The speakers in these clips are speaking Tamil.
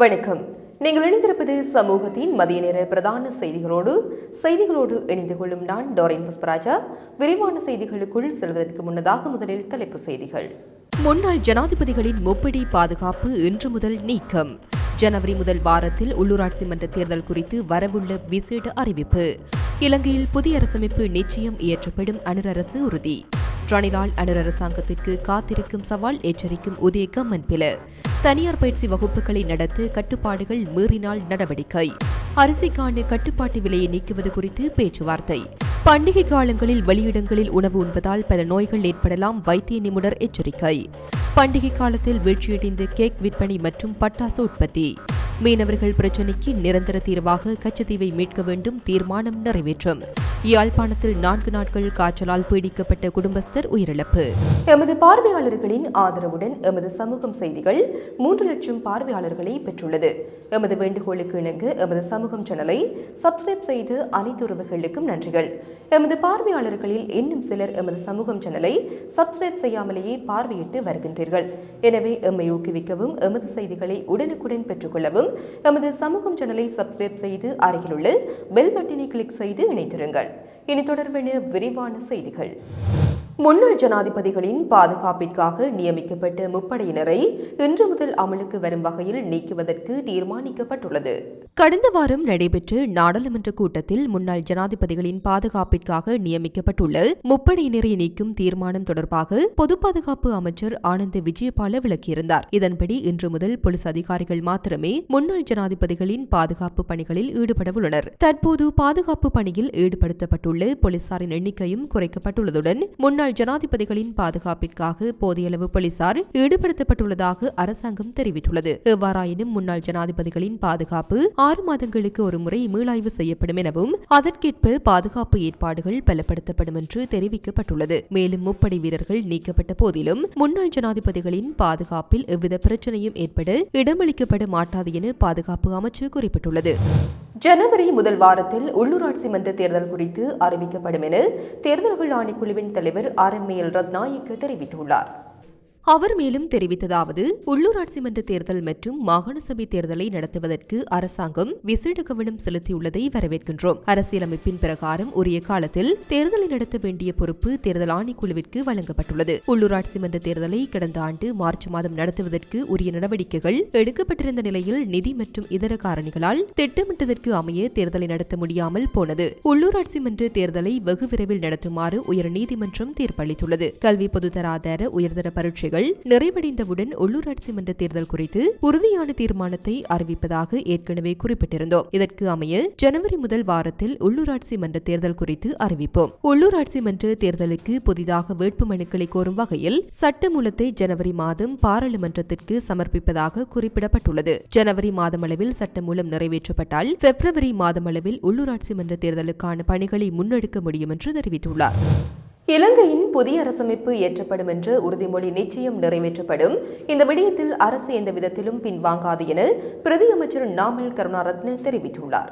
வணக்கம். நீங்கள் இணைந்திருப்பது சமூகத்தின் மதிய நேர பிரதான செய்திகளோடு செய்திகளோடு இணைந்து கொள்ளும் நான் டோரின் புஷ்பராஜா. விரிவான செய்திகளுக்குள் செல்வதற்கு முன்னதாக முதலில் தலைப்பு செய்திகள். முன்னாள் ஜனாதிபதிகளின் முப்படி பாதுகாப்பு இன்று முதல் நீக்கம். ஜனவரி முதல் வாரத்தில் உள்ளூராட்சி மன்ற தேர்தல் குறித்து வரவுள்ள விசேட அறிவிப்பு. இலங்கையில் புதிய அரசமைப்பு நிச்சயம் இயற்றப்படும் அனுர் அரசு உறுதி. ரணிலால் அனுர் அரசாங்கத்திற்கு காத்திருக்கும் சவால் எச்சரிக்கும் உதய கம்மன்பில தனியார் பயிற்சி வகுப்புகளை நடத்த கட்டுப்பாடுகள் மீறினால் நடவடிக்கை. அரிசிக்கான கட்டுப்பாட்டு விலையை நீக்குவது குறித்து பேச்சுவார்த்தை. பண்டிகை காலங்களில் வெளியிடங்களில் உணவு உண்பதால் பல நோய்கள் ஏற்படலாம் வைத்திய நிபுணர் எச்சரிக்கை. பண்டிகை காலத்தில் வீழ்ச்சியடைந்த கேக் விற்பனை மற்றும் பட்டாசு உற்பத்தி. மீனவர்கள் பிரச்சினைக்கு நிரந்தர தீர்வாக கச்சத்தீவை மீட்க வேண்டும் தீர்மானம் நிறைவேற்றும். யாழ்ப்பாணத்தில் நான்கு நாட்கள் காய்ச்சலால் பீடிக்கப்பட்ட குடும்பஸ்தர் உயிரிழப்பு. எமது பார்வையாளர்களின் ஆதரவுடன் எமது சமூகம் செய்திகள் மூன்று லட்சம் பார்வையாளர்களை பெற்றுள்ளது. எமது வேண்டுகோளுக்கு இணங்க எமது சமூகம் சேனலை சப்ஸ்கிரைப் செய்து அனைத்து உறவுகளுக்கும் நன்றிகள். எமது பார்வையாளர்களில் இன்னும் சிலர் எமது சமூகம் சேனலை சப்ஸ்கிரைப் செய்யாமலேயே பார்வையிட்டு வருகின்றீர்கள். எனவே எம்மை ஊக்குவிக்கவும் எமது செய்திகளை உடனுக்குடன் பெற்றுக்கொள்ளவும் எமது சமூகம் சேனலை சப்ஸ்கிரைப் செய்து அருகிலுள்ள பெல் பட்டினை கிளிக் செய்து இணைத்திருங்கள் இனி தொடர்பென விரிவான செய்திகள். முன்னாள் ஜனாதிபதிகளின் பாதுகாப்பிற்காக நியமிக்கப்பட்ட முப்படையினரை இன்று முதல் அமலுக்கு வரும் வகையில் நீக்குவதற்கு தீர்மானிக்கப்பட்டுள்ளது. கடந்த வாரம் நடைபெற்ற நாடாளுமன்ற கூட்டத்தில் முன்னாள் ஜனாதிபதிகளின் பாதுகாப்பிற்காக நியமிக்கப்பட்டுள்ள முப்படையினரை நீக்கும் தீர்மானம் தொடர்பாக பொது பாதுகாப்பு அமைச்சர் ஆனந்த் விஜயபால விளக்கியிருந்தார். இதன்படி இன்று முதல் போலீஸ் அதிகாரிகள் மாத்திரமே முன்னாள் ஜனாதிபதிகளின் பாதுகாப்பு பணிகளில் ஈடுபட உள்ளனர். தற்போது பாதுகாப்பு பணியில் ஈடுபடுத்தப்பட்டுள்ள போலீசாரின் எண்ணிக்கையும் குறைக்கப்பட்டுள்ளதுடன் முன்னாள் ஜனாதிபதிகளின் பாதுகாப்பிற்காக போதியளவு போலீசார் ஈடுபடுத்தப்பட்டுள்ளதாக அரசாங்கம் தெரிவித்துள்ளது. எவ்வாறாயினும் முன்னாள் ஜனாதிபதிகளின் பாதுகாப்பு ஆறு மாதங்களுக்கு ஒரு முறை மீளாய்வு செய்யப்படும் எனவும் அதற்கேற்ப பாதுகாப்பு ஏற்பாடுகள் பலப்படுத்தப்படும் என்று தெரிவிக்கப்பட்டுள்ளது. மேலும் முப்படை வீரர்கள் நீக்கப்பட்ட போதிலும் முன்னாள் ஜனாதிபதிகளின் பாதுகாப்பில் எவ்வித பிரச்சனையும் ஏற்பட இடமளிக்கப்பட மாட்டாது என பாதுகாப்பு அமைச்சு குறிப்பிட்டுள்ளது. ஜனவரி முதல் வாரத்தில் உள்ளூராட்சி மன்ற தேர்தல் குறித்து அறிவிக்கப்படும் என தேர்தல்கள் ஆணைக்குழுவின் தலைவர் ஆர் எம் எல் ரத்நாயக்க தெரிவித்துள்ளார். அவர் மேலும் தெரிவித்ததாவது உள்ளூராட்சி மன்ற தேர்தல் மற்றும் மாகாண சபை தேர்தலை நடத்துவதற்கு அரசாங்கம் விசேட கவனம் செலுத்தியுள்ளதை வரவேற்கின்றோம். அரசியலமைப்பின் பிரகாரம் உரிய காலத்தில் தேர்தலை நடத்த வேண்டிய பொறுப்பு தேர்தல் ஆணைக்குழுவிற்கு வழங்கப்பட்டுள்ளது. உள்ளூராட்சி மன்ற தேர்தலை கடந்த ஆண்டு மார்ச் மாதம் நடத்துவதற்கு உரிய நடவடிக்கைகள் எடுக்கப்பட்டிருந்த நிலையில் நிதி மற்றும் இதர காரணிகளால் திட்டமிட்டதற்கு அமைய தேர்தலை நடத்த முடியாமல் போனது. உள்ளூராட்சி மன்ற தேர்தலை வெகு விரைவில் நடத்துமாறு உயர்நீதிமன்றம் தீர்ப்பளித்துள்ளது. கல்வி பொதுத்தராதார உயர்தர பரீட்சைகள் தேர்தல்கள் நிறைவடைந்தவுடன் உள்ளூராட்சி மன்ற தேர்தல் குறித்து உறுதியான தீர்மானத்தை அறிவிப்பதாக ஏற்கனவே குறிப்பிட்டிருந்தோம். இதற்கு அமைய ஜனவரி முதல் வாரத்தில் உள்ளூராட்சி மன்ற தேர்தல் குறித்து அறிவிப்போம். உள்ளூராட்சி மன்ற தேர்தலுக்கு புதிதாக வேட்புமனுக்களை கோரும் வகையில் சட்டமூலத்தை ஜனவரி மாதம் பாராளுமன்றத்திற்கு சமர்ப்பிப்பதாக குறிப்பிடப்பட்டுள்ளது. ஜனவரி மாதமளவில் சட்டமூலம் நிறைவேற்றப்பட்டால் பிப்ரவரி மாதமளவில் உள்ளூராட்சி மன்ற தேர்தலுக்கான பணிகளை முன்னெடுக்க முடியும் என்று தெரிவித்துள்ளார். இலங்கையின் புதிய அரசமைப்பு ஏற்றப்படும் என்று உறுதிமொழி நிச்சயம் நிறைவேற்றப்படும். இந்த விடயத்தில் அரசு எந்த விதத்திலும் பின்வாங்காது என பிரதியமைச்சர் நாமல் கருணாரத்ன தெரிவித்துள்ளார்.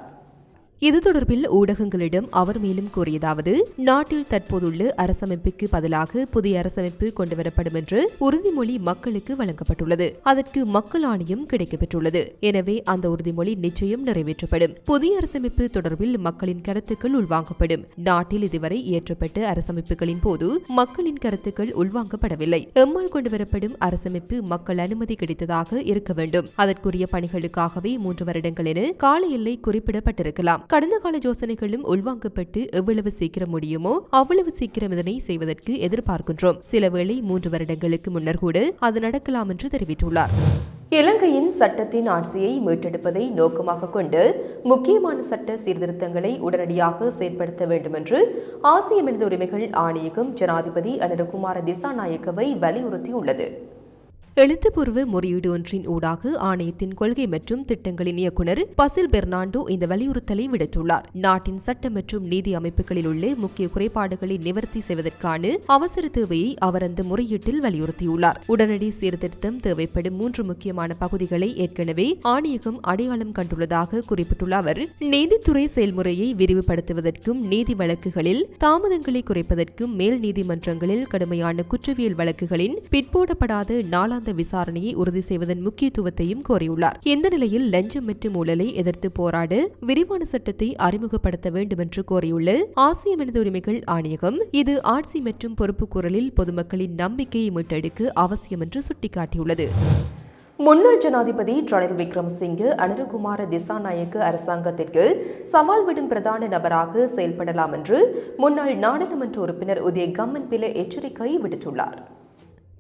இது தொடர்பில் ஊடகங்களிடம் அவர் மேலும் கூறியதாவது நாட்டில் தற்போதுள்ள அரசமைப்புக்கு பதிலாக புதிய அரசமைப்பு கொண்டுவரப்படும் என்று உறுதிமொழி மக்களுக்கு வழங்கப்பட்டுள்ளது. அதற்கு மக்கள் ஆணையம் கிடைக்கப்பெற்றுள்ளது. எனவே அந்த உறுதிமொழி நிச்சயம் நிறைவேற்றப்படும். புதிய அரசமைப்பு தொடர்பில் மக்களின் கருத்துக்கள் உள்வாங்கப்படும். நாட்டில் இதுவரை இயற்றப்பட்ட அரசமைப்புகளின் போது மக்களின் கருத்துக்கள் உள்வாங்கப்படவில்லை. எம்மால் கொண்டுவரப்படும் அரசமைப்பு மக்கள் அனுமதி கிடைத்ததாக இருக்க வேண்டும். அதற்குரிய பணிகளுக்காகவே மூன்று வருடங்கள் என கால எல்லை குறிப்பிடப்பட்டிருக்கலாம். கடந்த கால யோசனைகளும் உள்வாங்கப்பட்டு எவ்வளவு சீக்கிரம் முடியுமோ அவ்வளவு சீக்கிரம் இதனை செய்வதற்கு எதிர்பார்க்கின்றோம். சில வேளை மூன்று வருடங்களுக்கு முன்னர் கூட அது நடக்கலாம் என்று தெரிவித்துள்ளார். இலங்கையின் சட்டத்தின் ஆட்சியை மீட்டெடுப்பதை நோக்கமாக கொண்டு முக்கியமான சட்ட சீர்திருத்தங்களை உடனடியாக செயற்படுத்த வேண்டும் என்று ஆசிய மனித உரிமைகள் ஆணையகம் ஜனாதிபதி அனிருகுமார திசாநாயக்கவை வலியுறுத்தியுள்ளது. எழுத்துப்பூர்வ முறையீடு ஒன்றின் ஊடாக ஆணையத்தின் கொள்கை மற்றும் திட்டங்களின் இயக்குநர் பசில் பெர்னாண்டோ இந்த வலியுறுத்தலை விடுத்துள்ளார். நாட்டின் சட்ட மற்றும் நீதி அமைப்புகளில் உள்ள முக்கிய குறைபாடுகளை நிவர்த்தி செய்வதற்கான அவசர தேவையை அவர் அந்த முறையீட்டில் வலியுறுத்தியுள்ளார். உடனடி சீர்திருத்தம் தேவைப்படும் மூன்று முக்கியமான பகுதிகளை ஏற்கனவே ஆணையகம் அடையாளம் கண்டுள்ளதாக குறிப்பிட்டுள்ள அவர் நீதித்துறை செயல்முறையை விரிவுபடுத்துவதற்கும் நீதி வழக்குகளில் தாமதங்களை குறைப்பதற்கும் மேல் நீதிமன்றங்களில் கடுமையான குற்றவியல் வழக்குகளின் பிற்போடப்படாத நாளாந்த நாளாந்த விசாரணையை உறுதி செய்வதன் முக்கியத்துவத்தையும் கோரியுள்ளார். இந்த நிலையில் லஞ்சம் மற்றும் ஊழலை எதிர்த்து போராடு விரிவான சட்டத்தை அறிமுகப்படுத்த வேண்டும் என்று கோரியுள்ள ஆசிய மனித உரிமைகள் ஆணையகம். இது ஆட்சி மற்றும் பொறுப்பு குரலில் பொதுமக்களின் நம்பிக்கையை மீட்டெடுக்க அவசியம் என்று சுட்டிக்காட்டியுள்ளது. முன்னாள் ஜனாதிபதி ரணில் விக்ரம்சிங்கு அனுரகுமார திசாநாயக்க அரசாங்கத்திற்கு சவால் விடும் பிரதான நபராக செயல்படலாம் என்று முன்னாள் நாடாளுமன்ற உறுப்பினர் உதய கம்மன் பில எச்சரிக்கை விடுத்துள்ளார்.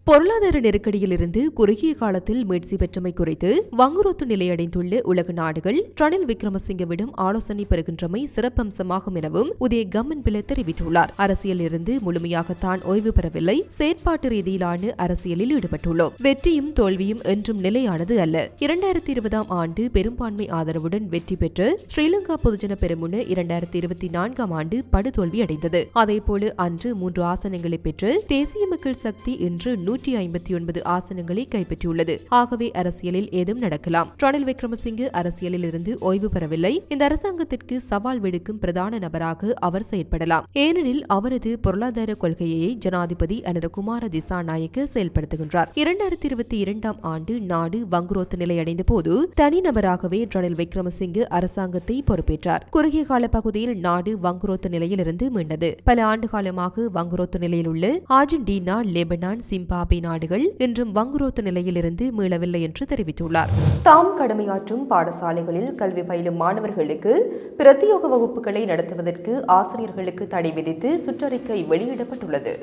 பொருளாதார நெருக்கடியிலிருந்து குறுகிய காலத்தில் மீட்சி பெற்றமை குறித்து வங்குரோத்து நிலையடைந்துள்ள உலக நாடுகள் ரணில் விக்ரமசிங்கவிடம் ஆலோசனை பெறுகின்றமை சிறப்பம்சமாகும் எனவும் உதய கம்மன் பிள்ளை தெரிவித்துள்ளார். அரசியலிருந்து முழுமையாக தான் ஓய்வு பெறவில்லை. செயற்பாட்டு ரீதியிலான அரசியலில் ஈடுபட்டுள்ளோம். வெற்றியும் தோல்வியும் என்றும் நிலையானது அல்ல. இரண்டாயிரத்தி இருபதாம் ஆண்டு பெரும்பான்மை ஆதரவுடன் வெற்றி பெற்று ஸ்ரீலங்கா பொதுஜன பெருமுன இரண்டாயிரத்தி இருபத்தி நான்காம் ஆண்டு படுதோல்வி அடைந்தது அதேபோல அன்று மூன்று ஆசனங்களை பெற்று தேசிய மக்கள் சக்தி இன்று நூற்றி ஐம்பத்தி ஒன்பது ஆசனங்களை கைப்பற்றியுள்ளது. ஆகவே அரசியலில் ஏதும் நடக்கலாம். ரணில் விக்ரமசிங்கே அரசியலில் இருந்து ஓய்வு பெறவில்லை. இந்த அரசாங்கத்திற்கு சவால் விடுக்கும் பிரதான நபராக அவர் செயற்படலாம். ஏனெனில் அவரது பொருளாதார கொள்கையை ஜனாதிபதி அனுரகுமார திசாநாயக்க செயல்படுத்துகின்றார். இரண்டாயிரத்தி இருபத்தி இரண்டாம் ஆண்டு நாடு வங்குரோத்து நிலையடைந்த போது தனிநபராகவே ரணில் விக்ரமசிங்கே அரசாங்கத்தை பொறுப்பேற்றார். குறுகிய கால பகுதியில் நாடு வங்குரோத்து நிலையிலிருந்து மீண்டது. பல ஆண்டு காலமாக வங்குரோத்து நிலையில் உள்ள ஆர்ஜென்டினா லெபனான் சிம்பா சிம்பாபே நாடுகள் இன்றும் வங்குரோத்து நிலையிலிருந்து மீளவில்லை என்று தெரிவித்துள்ளார். தாம் கடமையாற்றும் பாடசாலைகளில் கல்வி பயிலும் மாணவர்களுக்கு பிரத்யோக வகுப்புகளை நடத்துவதற்கு ஆசிரியர்களுக்கு தடை விதித்து சுற்றறிக்கை வெளியிடப்பட்டுள்ளது.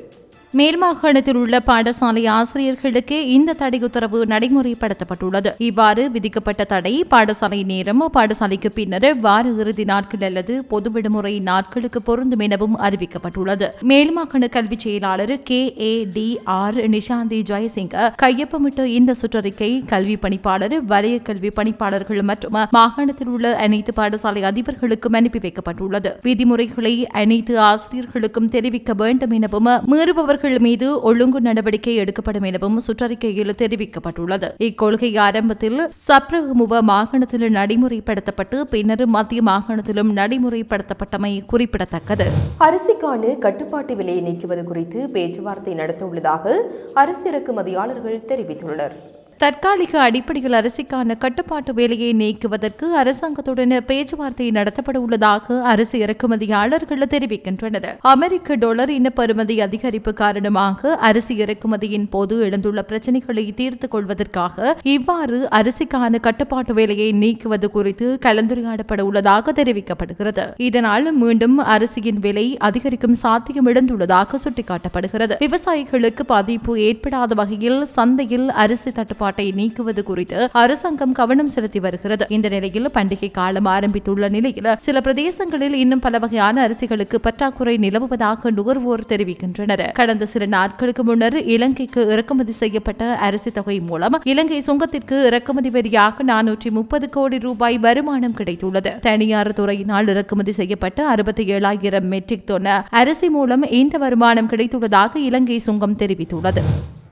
மேல் மாகாணத்தில் உள்ள பாடசாலை ஆசிரியர்களுக்கு இந்த தடை உத்தரவு நடைமுறைப்படுத்தப்பட்டுள்ளது. இவ்வாறு விதிக்கப்பட்ட தடை பாடசாலை நேரம் பாடசாலைக்கு பின்னர் வார இறுதி நாட்கள் அல்லது பொது விடுமுறை நாட்களுக்கு பொருந்தும் எனவும் அறிவிக்கப்பட்டுள்ளது. மேல்மாகாண கல்விச் கல்வி செயலாளர் K. A. D. R. Nishanthi Jayasinghe கையொப்பமிட்ட இந்த சுற்றறிக்கை கல்வி பணிப்பாளர் வலய கல்வி பணிப்பாளர்கள் மற்றும் மாகாணத்தில் உள்ள அனைத்து பாடசாலை அதிபர்களுக்கும் அனுப்பி வைக்கப்பட்டுள்ளது. விதிமுறைகளை அனைத்து ஆசிரியர்களுக்கும் தெரிவிக்க வேண்டும் எனவும் மீறுபவர்கள் மீது ஒழுங்கு நடவடிக்கை எடுக்கப்படும் எனவும் சுற்றறிக்கையில் தெரிவிக்கப்பட்டுள்ளது. இக்கொள்கை ஆரம்பத்தில் சப்ரகமுவ மாகாணத்தில் நடைமுறைப்படுத்தப்பட்டு பின்னர் மத்திய மாகாணத்திலும் நடைமுறைப்படுத்தப்பட்டமை குறிப்பிடத்தக்கது. அரிசிக்கான கட்டுப்பாட்டு விலையை நீக்குவது குறித்து பேச்சுவார்த்தை நடத்தவுள்ளதாக அரிசி இறக்குமதியாளர்கள் தெரிவித்துள்ளனர். தற்காலிக அடிப்படையில் அரசிக்கான கட்டுப்பாட்டு வேலையை நீக்குவதற்கு அரசாங்கத்துடன் பேச்சுவார்த்தை நடத்தப்பட உள்ளதாக அரசு இறக்குமதியாளர்கள் தெரிவிக்கின்றனர். அமெரிக்க டாலர் இனப்பெறுமதி அதிகரிப்பு காரணமாக அரிசி இறக்குமதியின் போது எழுந்துள்ள பிரச்சினைகளை தீர்த்துக் கொள்வதற்காக இவ்வாறு அரிசிக்கான கட்டுப்பாட்டு வேலையை நீக்குவது குறித்து கலந்துரையாடப்பட உள்ளதாக தெரிவிக்கப்படுகிறது. இதனால் மீண்டும் அரிசியின் விலை அதிகரிக்கும் சாத்தியம் எழுந்துள்ளதாக சுட்டிக்காட்டப்படுகிறது. விவசாயிகளுக்கு பாதிப்பு ஏற்படாத வகையில் சந்தையில் அரிசி தட்டுப்பாடு கட்டுப்பாட்டை நீக்குவது குறித்து அரசாங்கம் கவனம் செலுத்தி வருகிறது. இந்த நிலையில் பண்டிகை காலம் ஆரம்பித்துள்ள நிலையில் சில பிரதேசங்களில் இன்னும் பல வகையான அரிசிகளுக்கு பற்றாக்குறை நிலவுவதாக நுகர்வோர் தெரிவிக்கின்றனர். கடந்த சில நாட்களுக்கு முன்னர் இலங்கைக்கு இறக்குமதி செய்யப்பட்ட அரிசி தொகை மூலம் இலங்கை சுங்கத்திற்கு இறக்குமதி வரியாக நானூற்றி முப்பது கோடி ரூபாய் வருமானம் கிடைத்துள்ளது. தனியார் துறையினால் இறக்குமதி செய்யப்பட்ட அறுபத்தி ஏழாயிரம் மெட்ரிக் டன் அரிசி மூலம் இந்த வருமானம் கிடைத்துள்ளதாக இலங்கை சுங்கம் தெரிவித்துள்ளது.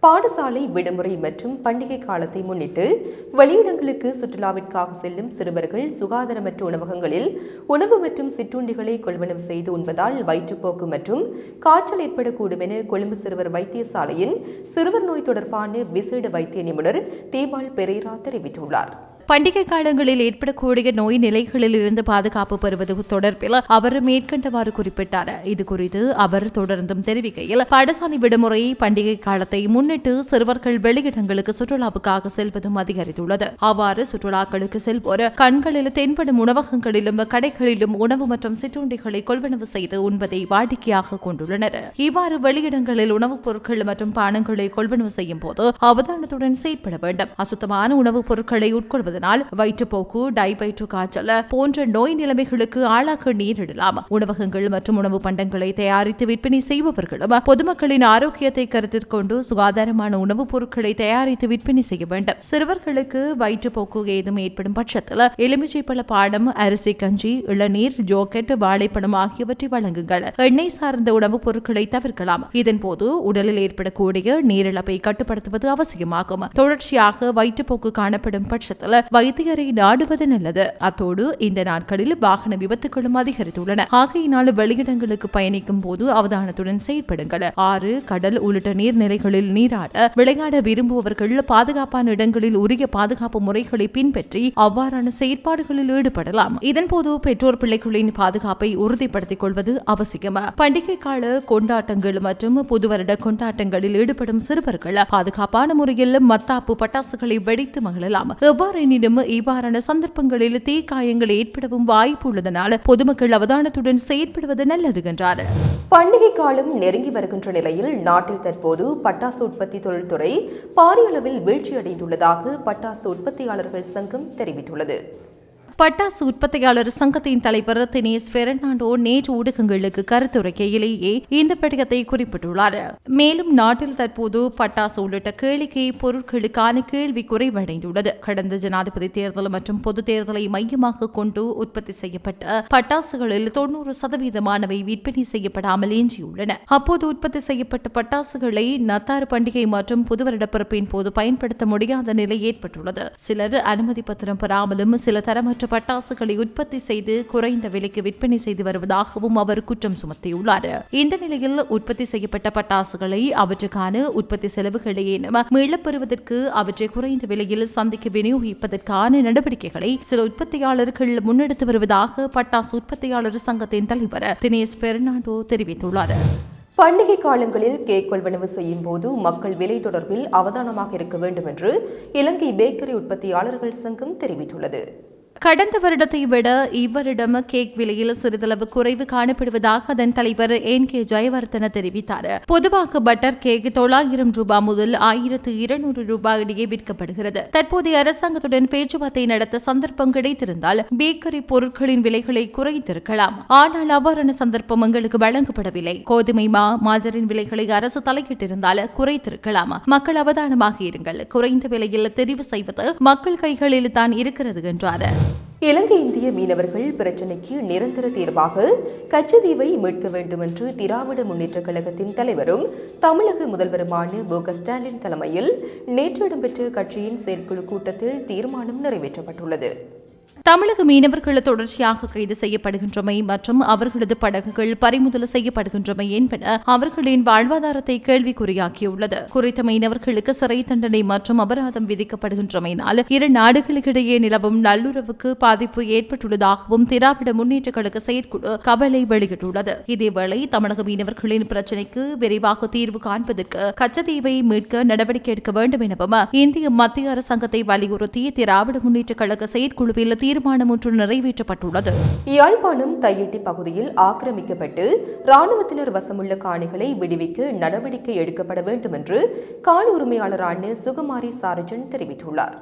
பாடசாலை விடுமுறை மற்றும் பண்டிகை காலத்தை முன்னிட்டு வெளியிடங்களுக்கு சுற்றுலாவிற்காக செல்லும் சிறுவர்கள் சுகாதாரமற்ற உணவகங்களில் உணவு மற்றும் சிற்றுண்டிகளை கொள்வனவு செய்து உண்பதால் வயிற்றுப்போக்கு மற்றும் காய்ச்சல் ஏற்படக்கூடும் என கொழும்பு சிறுவர் வைத்தியசாலையின் சிறுவர் நோய் தொடர்பான விசேட வைத்திய நிபுணர் தீபால் பெரேரா தெரிவித்துள்ளார். பண்டிகை காலங்களில் ஏற்படக்கூடிய நோய் நிலைகளில் இருந்து பாதுகாப்பு பெறுவது தொடர்பில் அவர் மேற்கண்டவாறு குறிப்பிட்டார். இது குறித்து அவர் தொடர்ந்தும் தெரிவிக்கையில் பாடசாலை விடுமுறை பண்டிகை காலத்தை முன்னிட்டு சிறுவர்கள் வெளியிடங்களுக்கு சுற்றுலாவுக்காக செல்வதும் அதிகரித்துள்ளது. அவ்வாறு சுற்றுலாக்களுக்கு செல்வோர் கண்களில் தென்படும் உணவகங்களிலும் கடைகளிலும் உணவு மற்றும் சிற்றுண்டிகளை கொள்வனவு செய்து உண்பதை வாடிக்கையாக கொண்டுள்ளனர். இவ்வாறு வெளியிடங்களில் உணவுப் பொருட்கள் மற்றும் பானங்களை கொள்வனவு செய்யும் போது அவதானத்துடன் செயற்பட வேண்டும். அசுத்தமான உணவுப் பொருட்களை உட்கொள்வது உட்கொள்வதனால் வயிற்றுப்போக்கு டைபைட்டு காய்ச்சல் போன்ற நோய் நிலைமைகளுக்கு ஆளாக நேரிடலாம். உணவகங்கள் மற்றும் உணவு பண்டங்களை தயாரித்து விற்பனை செய்பவர்களும் பொதுமக்களின் ஆரோக்கியத்தை கருத்தில் கொண்டு சுகாதாரமான உணவுப் பொருட்களை தயாரித்து விற்பனை செய்ய வேண்டும். சிறுவர்களுக்கு வயிற்றுப்போக்கு ஏதும் ஏற்படும் பட்சத்தில் எலுமிச்சை பழ பாடம் அரிசி கஞ்சி இளநீர் ஜோக்கெட் வாழைப்பழம் ஆகியவற்றை வழங்குங்கள். எண்ணெய் சார்ந்த உணவுப் பொருட்களை தவிர்க்கலாம். இதன் போது உடலில் ஏற்படக்கூடிய நீரிழப்பை கட்டுப்படுத்துவது அவசியமாகும். தொடர்ச்சியாக வயிற்றுப்போக்கு காணப்படும் பட்சத்தில் வைத்தியரை நாடுவது நல்லது. அத்தோடு இந்த நாட்களில் வாகன விபத்துகளும் அதிகரித்துள்ளன. ஆகையினால் வெளியிடங்களுக்கு பயணிக்கும் போது அவதானத்துடன் செயற்படுங்கள். ஆறு கடல் உள்ளிட்ட நீர்நிலைகளில் நீராட விளையாட விரும்புபவர்கள் பாதுகாப்பான இடங்களில் உரிய பாதுகாப்பு முறைகளை பின்பற்றி அவ்வாறான செயற்பாடுகளில் ஈடுபடலாம். இதன்போது பெற்றோர் பிள்ளைகளின் பாதுகாப்பை உறுதிப்படுத்திக் கொள்வது அவசியம். பண்டிகை கால கொண்டாட்டங்கள் மற்றும் புதுவருட கொண்டாட்டங்களில் ஈடுபடும் சிறுவர்கள் பாதுகாப்பான முறையில் மத்தாப்பு பட்டாசுகளை வெடித்து மகிழலாம். எனினும் இவ்வாறான சந்தர்ப்பங்களில் தீக்காயங்கள் ஏற்படவும் வாய்ப்பு உள்ளதனால் பொதுமக்கள் அவதானத்துடன் செயற்படுவது நல்லது என்றார். பண்டிகை காலம் நெருங்கி வருகின்ற நிலையில் நாட்டில் தற்போது பட்டாசு உற்பத்தி தொழில்துறை பாரிய அளவில் வீழ்ச்சியடைந்துள்ளதாக பட்டாசு உற்பத்தியாளர்கள் சங்கம் தெரிவித்துள்ளது. பட்டாசு உற்பத்தியாளர் சங்கத்தின் தலைவர் தினேஷ் பெர்னாண்டோ நேற்று ஊடகங்களுக்கு கருத்துரைக்கையிலேயே இந்த படிகத்தை குறிப்பிட்டுள்ளார். மேலும் நாட்டில் தற்போது பட்டாசு உள்ளிட்ட கேளிக்கை பொருட்களுக்கான கேள்வி குறைவடைந்துள்ளது. கடந்த ஜனாதிபதி தேர்தல் மற்றும் பொது தேர்தலை மையமாக கொண்டு உற்பத்தி செய்யப்பட்ட பட்டாசுகளில் தொன்னூறு சதவீதமானவை விற்பனை செய்யப்படாமல் எஞ்சியுள்ளன அப்போது உற்பத்தி செய்யப்பட்ட பட்டாசுகளை நத்தாறு பண்டிகை மற்றும் புதுவருட பிறப்பின் போது பயன்படுத்த முடியாத நிலை ஏற்பட்டுள்ளது. சிலர் அனுமதி பத்திரம் பெறாமலும் சில தரமற்ற பட்டாசுகளை உற்பத்தி செய்து குறைந்த விலைக்கு விற்பனை செய்து வருவதாகவும் அவர் குற்றம் சுமத்தியுள்ளார். இந்த நிலையில் உற்பத்தி செய்யப்பட்ட பட்டாசுகளை அவற்றுக்கான உற்பத்தி செலவுகளை மீளப்பெறுவதற்கு அவற்றை குறைந்த விலையில் சந்தைக்கு விநியோகிப்பதற்கான நடவடிக்கைகளை சில உற்பத்தியாளர்கள் முன்னெடுத்து வருவதாக பட்டாசு உற்பத்தியாளர் சங்கத்தின் தலைவர் தினேஷ் பெர்னாண்டோ தெரிவித்துள்ளார். பண்டிகை காலங்களில் கேக் கொள்வனவு செய்யும் போது மக்கள் விலை தொடர்பில் அவதானமாக இருக்க வேண்டும் என்று இலங்கை பேக்கரி உற்பத்தியாளர்கள் சங்கம் தெரிவித்துள்ளது. கடந்த வருடத்தை விட இவ்வருடம் கேக் விலையில் சிறிதளவு குறைவு காணப்படுவதாக அதன் தலைவர் என் கே ஜெயவர்தன தெரிவித்தார். பொதுவாக பட்டர் கேக் தொள்ளாயிரம் ரூபாய் முதல் ஆயிரத்து இருநூறு ரூபாய் இடையே விற்கப்படுகிறது. தற்போதைய அரசாங்கத்துடன் பேச்சுவார்த்தை நடத்த சந்தர்ப்பம் கிடைத்திருந்தால் பேக்கரி பொருட்களின் விலைகளை குறைத்திருக்கலாம். ஆனால் அவ்வாறான சந்தர்ப்பம் எங்களுக்கு வழங்கப்படவில்லை. கோதுமை மா மாஜரின் விலைகளை அரசு தலையிட்டிருந்தால் குறைத்திருக்கலாம். மக்கள் அவதானமாக இருங்கள். குறைந்த விலையில் தெரிவு செய்வது மக்கள் கைகளில் தான் இருக்கிறது என்றார். இலங்கை இந்திய மீனவர்கள் பிரச்சினைக்கு நிரந்தர தீர்வாக கச்சதீவை மீட்க வேண்டும் என்று திராவிட முன்னேற்றக் கழகத்தின் தலைவரும் தமிழக முதல்வருமான மு க ஸ்டாலின் தலைமையில் நேற்று இடம்பெற்ற கட்சியின் செயற்குழு கூட்டத்தில் தீர்மானம் நிறைவேற்றப்பட்டுள்ளது. தமிழக மீனவர்கள் தொடர்ச்சியாக கைது செய்யப்படுகின்றமை மற்றும் அவர்களது படகுகள் பறிமுதல் செய்யப்படுகின்றமை என்பன அவர்களின் வாழ்வாதாரத்தை கேள்விக்குறியாக்கியுள்ளது. குறித்த மீனவர்களுக்கு சிறை தண்டனை மற்றும் அபராதம் விதிக்கப்படுகின்றமையினால் இரு நாடுகளுக்கிடையே நிலவும் நல்லுறவுக்கு பாதிப்பு ஏற்பட்டுள்ளதாகவும் திராவிட முன்னேற்ற கழக செயற்குழு கவலை வெளியிட்டுள்ளது. இதேவேளை தமிழக மீனவர்களின் பிரச்சினைக்கு விரைவாக தீர்வு காண்பதற்கு கச்சத்தீவை மீட்க நடவடிக்கை எடுக்க வேண்டும் எனவும் இந்திய மத்திய அரசாங்கத்தை வலியுறுத்தி திராவிட முன்னேற்ற கழக செயற்குழுவில் தீர்மானம் ஒன்று நிறைவேற்றப்பட்டுள்ளது. யாழ்ப்பாணம் தையிட்டி பகுதியில் ஆக்கிரமிக்கப்பட்டு ராணுவத்தினர் வசமுள்ள காணிகளை விடுவிக்க நடவடிக்கை எடுக்கப்பட வேண்டும் என்று காணி உரிமையாளரான சுகுமாரி சாரஜன் தெரிவித்துள்ளார்.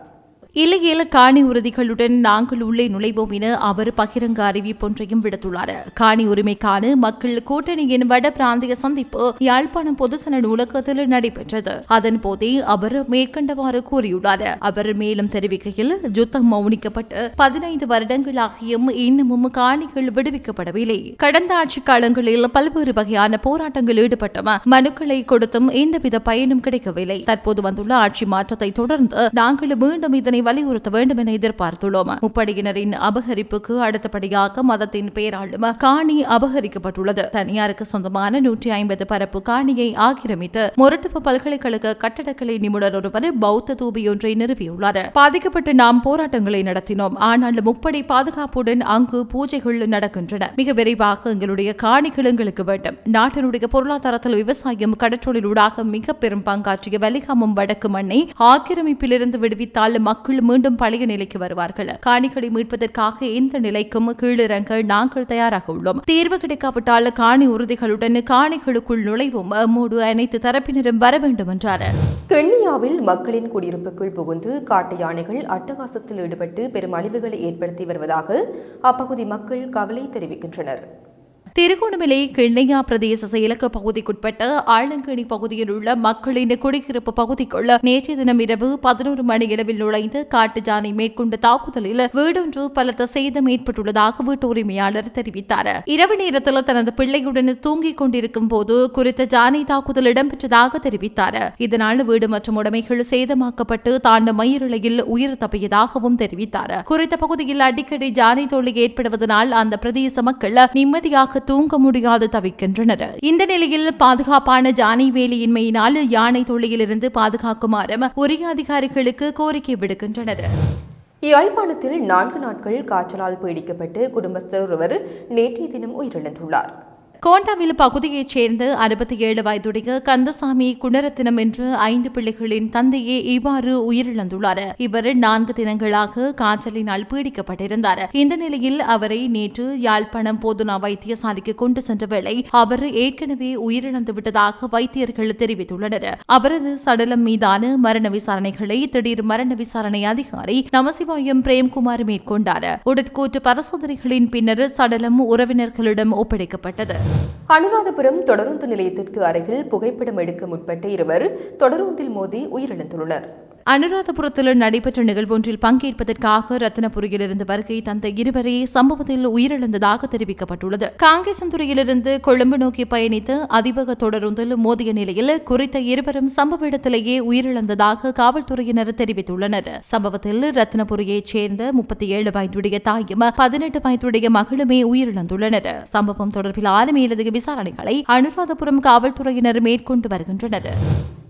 இல்லையேல காணி உறுதிகளுடன் நாங்கள் உள்ளே நுழைவோம் என அவர் பகிரங்க அறிவிப்பொன்றையும் விடுத்துள்ளார். காணி உரிமைக்கான மக்கள் கூட்டணியின் வட பிராந்திய சந்திப்பு யாழ்ப்பாணம் பொதுசன நூலகத்தில் நடைபெற்றது. அதன் போதே அவர் மேற்கண்டவாறு கூறியுள்ளார். அவர் மேலும் தெரிவிக்கையில் யுத்தம் மௌனிக்கப்பட்டு பதினைந்து வருடங்களாகியும் இன்னமும் காணிகள் விடுவிக்கப்படவில்லை. கடந்த ஆட்சி காலங்களில் பல்வேறு வகையான போராட்டங்கள் ஈடுபட்டும். மனுக்களை கொடுத்தும் எந்தவித பயனும் கிடைக்கவில்லை. தற்போது வந்துள்ள ஆட்சி மாற்றத்தை தொடர்ந்து நாங்கள் மீண்டும் இதனை வலியுறுத்த வேண்டும் என எதிர்பார்த்துள்ளோம். முப்படையினரின் அபகரிப்புக்கு அடுத்தபடியாக மதத்தின் பேராளும் காணி அபகரிக்கப்பட்டுள்ளது. தனியாருக்கு சொந்தமான நூற்றி ஐம்பது பரப்பு காணியை ஆக்கிரமித்து மொரட்டுவ பல்கலைக்கழக கட்டடக்கலை நிபுணர் ஒருவர் பௌத்த தூபியொன்றை நிறுவியுள்ளார். பாதிக்கப்பட்டு நாம் போராட்டங்களை நடத்தினோம். ஆனால் முப்படை பாதுகாப்புடன் அங்கு பூஜைகள் நடக்கின்றன. மிக விரைவாக எங்களுடைய காணிகள் எங்களுக்கு வேண்டும். நாட்டினுடைய பொருளாதாரத்தில் விவசாயம் கடற்றொழிலூடாக மிக பெரும் பங்காற்றிய வலிகாமம் வடக்கு மண்ணை ஆக்கிரமிப்பிலிருந்து விடுவித்தால் மக்கள் மீண்டும் பழைய நிலைக்கு வருவார்கள். காணிகளை மீட்பதற்காக எந்த நிலைக்கும் கீழிறங்க நாங்கள் தயாராக உள்ளோம். தீர்வு கிடைக்காவிட்டால் காணி உறுதிகளுடன் காணிகளுக்குள் நுழைவும் மூடு அனைத்து தரப்பினரும் வர வேண்டும் என்றார் கென்னியாவில் மக்களின் குடியிருப்புக்குள் புகுந்து காட்டு யானைகள் அட்டகாசத்தில் ஈடுபட்டு பெரும் அழிவுகளை ஏற்படுத்தி வருவதாக அப்பகுதி மக்கள் கவலை தெரிவிக்கின்றனர். திருகோணமலை கிண்ணையா பிரதேச செயலக பகுதிக்குட்பட்ட ஆலங்கனி பகுதியில் உள்ள மக்களின் குடியிருப்பு பகுதிக்குள் நேற்றைய தினம் இரவு பதினோரு மணி இரவில் நுழைந்து காட்டு ஜானை மேற்கொண்ட தாக்குதலில் வீடொன்று பலத்த சேதம் ஏற்பட்டுள்ளதாக வீட்டு உரிமையாளர் தெரிவித்தார். இரவு நேரத்தில் தனது பிள்ளையுடன் தூங்கிக் கொண்டிருக்கும் போது குறித்த ஜானை தாக்குதல் இடம்பெற்றதாக தெரிவித்தார். இதனால் வீடு மற்றும் உடைமைகள் சேதமாக்கப்பட்டு தாண்ட மயிரிழையில் உயிர் தப்பியதாகவும் தெரிவித்தார். குறித்த பகுதியில் அடிக்கடி ஜானை தொழில் ஏற்படுவதனால் அந்த பிரதேச மக்கள் நிம்மதியாக தூங்க முடியாது தவிக்கின்றனர். இந்த நிலையில் பாதுகாப்பான ஜானை வேலியின்மையினால் யானை தொல்லையிலிருந்து பாதுகாக்குமாறும் உரிய அதிகாரிகளுக்கு கோரிக்கை விடுக்கின்றனர். யாழ்ப்பாணத்தில் நான்கு நாட்கள் காய்ச்சலால் பீடிக்கப்பட்டு குடும்பஸ்தர் ஒருவர் நேற்றைய தினம் உயிரிழந்துள்ளார். கோண்டாவில் பகுதியைச் சேர்ந்த அறுபத்தி ஏழு வயதுடைய கந்தசாமி குணரத்தினம் என்ற ஐந்து பிள்ளைகளின் தந்தையே இவ்வாறு உயிரிழந்துள்ளார். இவர் நான்கு தினங்களாக காய்ச்சலினால் பீடிக்கப்பட்டிருந்தார். இந்த நிலையில் அவரை நேற்று யாழ்ப்பாணம் போதுனா வைத்தியசாலைக்கு கொண்டு சென்ற வேளை அவர் ஏற்கனவே உயிரிழந்து விட்டதாக வைத்தியர்கள் தெரிவித்துள்ளனர். அவரது சடலம் மீதான மரண விசாரணைகளை திடீர் மரண விசாரணை அதிகாரி நமசிவாயம் பிரேம்குமார் மேற்கொண்டார். உடற்கூற்று பரிசோதனைகளின் பின்னர் சடலம் உறவினர்களிடம் ஒப்படைக்கப்பட்டது. அனுராதபுரம் தொடருந்து நிலையத்திற்கு அருகில் புகைப்படம் எடுக்க முற்பட்ட இருவர் தொடருந்தில் மோதி உயிரிழந்துள்ளனர். அனுராதபுரத்தில் நடைபெற்ற நிகழ்வொன்றில் பங்கேற்பதற்காக ரத்தினபுரியிலிருந்து வருகை தந்த இருவரே சம்பவத்தில் உயிரிழந்ததாக தெரிவிக்கப்பட்டுள்ளது. காங்கேசந்துறையிலிருந்து கொழும்பு நோக்கி பயணித்து அதிபக தொடருந்தில் மோதிய நிலையில் குறித்த இருவரும் சம்பவ இடத்திலேயே உயிரிழந்ததாக காவல்துறையினர் தெரிவித்துள்ளனர். சம்பவத்தில் ரத்தினபுரியைச் சேர்ந்த முப்பத்தி ஏழு வயதுடைய தாயும் பதினெட்டு வயதுடைய மகளுமே உயிரிழந்துள்ளனர். சம்பவம் தொடர்பில் மேலதிக விசாரணைகளை அனுராதபுரம் காவல்துறையினர் மேற்கொண்டு வருகின்றனர்.